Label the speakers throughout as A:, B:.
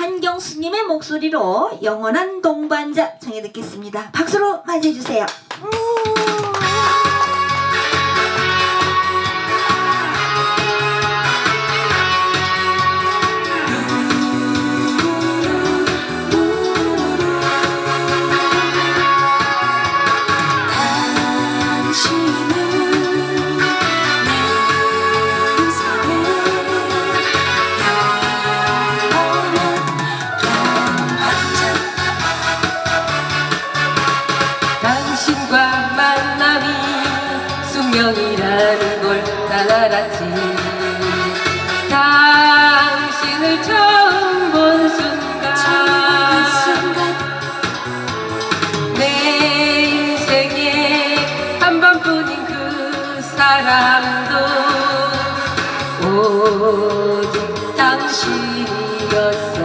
A: 한경수님의 목소리로 영원한 동반자 청해 듣겠습니다. 박수로 맞이해주세요.
B: 숙명이라는 걸난 알았지. 당신을 처음 본 순간
C: 순간.
B: 내 인생에 한 번뿐인 그 사람도 오직 당신이었어.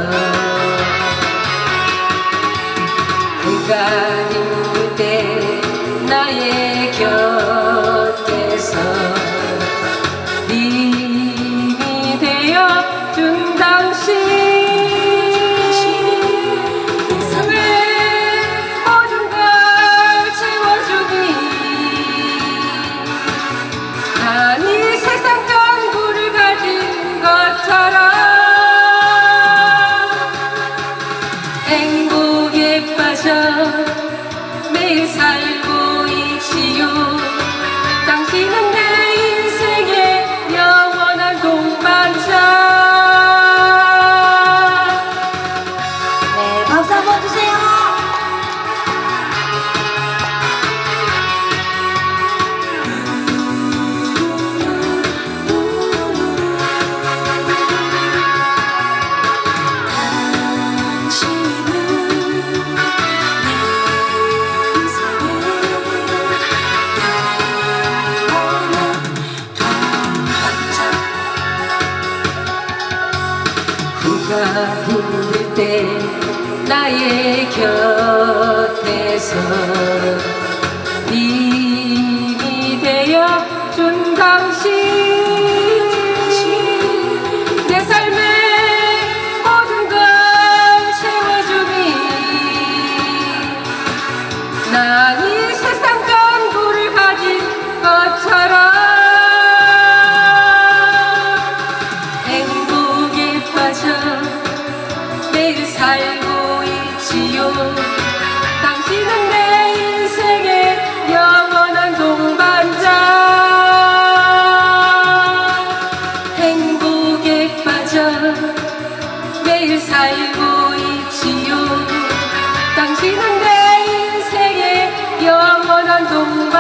B: 내가 행 그가 힘들 때 나의 곁에서 힘이 되어 준 당신 당신은 내 인생의 영원한 동반자 행복에 빠져 매일 살고 있지요 당신은 내 인생의 영원한 동.